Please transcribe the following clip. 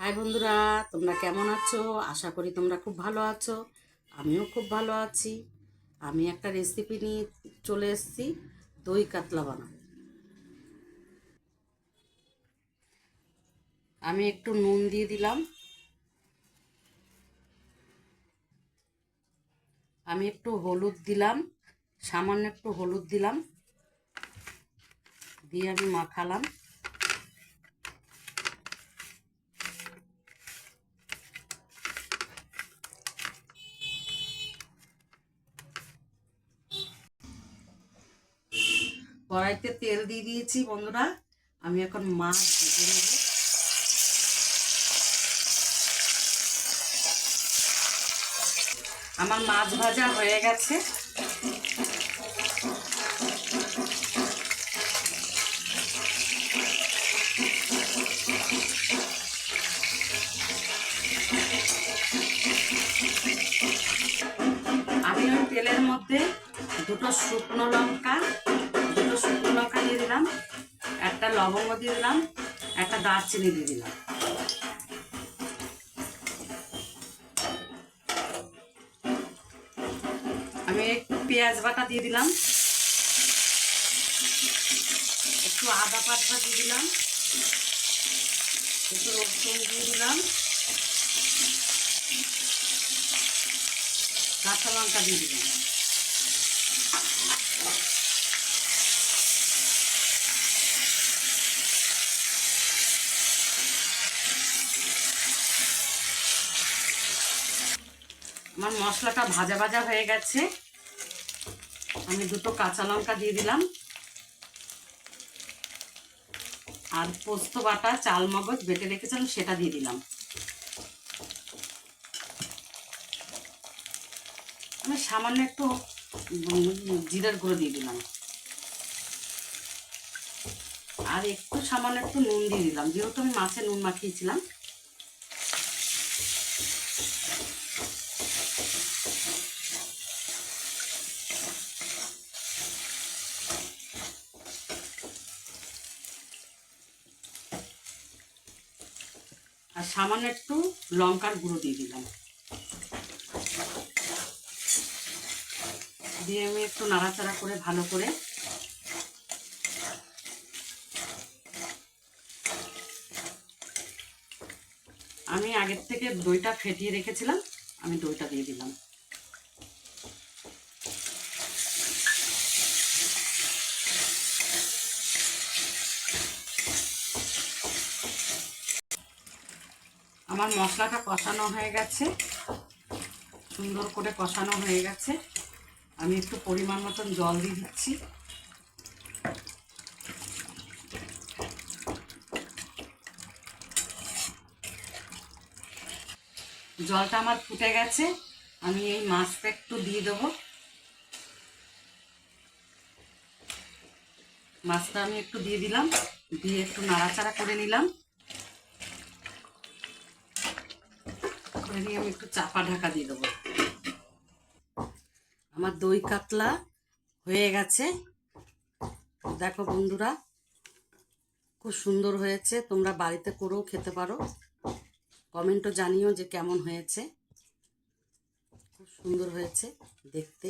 High বন্ধুরা, তোমরা কেমন আছো? আশা করি তোমরা খুব ভালো আছো। আমিও খুব ভালো আছি। আমি একটা রেসিপি নিয়ে চলে এসেছি, দই কাতলা বানাবো আমি একটু নুন দিয়ে দিলাম। আমি একটু হলুদ দিলাম, সামান্য একটু হলুদ দিলাম। দিয়ে আমি মাখালাম। কড়াইতে তেল দিয়ে দিয়েছি বন্ধুরা। আমি এখন মাছ ভেজে নেব। আমার মাছ ভাজা হয়ে গেছে। আমি ওই তেলের মধ্যে দুটো শুকনো লঙ্কা শুকনো লঙ্কা দিয়ে দিলাম, একটা লবঙ্গ দিয়ে দিলাম, একটা দারচিনি দিয়ে দিলাম। আমি একটু পেঁয়াজ বাটা দিয়ে দিলাম, একটু আদা পাতা দিয়ে দিলাম, একটু রসুন দিয়ে দিলাম, কাঁচা লঙ্কা দিয়ে দিলাম। আমার মশলাটা ভাজা ভাজা হয়ে গেছে। আমি দুটো কাঁচা লঙ্কা দিয়ে দিলাম। আর পোস্ত বাটা, চাল মগজ বেটে রেখেছিলাম, সেটা দিয়ে দিলাম। আমি সামান্য একটু জিরার গুঁড়ো দিয়ে দিলাম। আর একটু সামান্য একটু নুন দিয়ে দিলাম। যেহেতু আমি মাছে নুন মাখিয়েছিলাম আর সামান্য একটু লঙ্কার গুঁড়ো দিয়ে দিলাম। দিয়ে আমি একটু নাড়াচাড়া করে ভালো করে আমি আগের থেকে দইটা ফেটিয়ে রেখেছিলাম, আমি দইটা দিয়ে দিলাম। আমার মশলাটা কষানো হয়ে গেছে। সুন্দর করে কষানো হয়ে গেছে। আমি একটু পরিমাণ মতন জল দিয়ে দিচ্ছি। জলটা আমার ফুটে গেছে। আমি এই মাছটা একটু দিয়ে দেবো। মাছটা আমি একটু দিয়ে দিলাম। দিয়ে একটু নাড়াচাড়া করে নিলাম। করে আমি একটু চাপা ঢাকা দিয়ে দেবো। আমার দই কাতলা হয়ে গেছে। দেখো বন্ধুরা, খুব সুন্দর হয়েছে। তোমরা বাড়িতে করেও খেতে পারো। কমেন্টও জানিও যে কেমন হয়েছে। খুব সুন্দর হয়েছে দেখতে।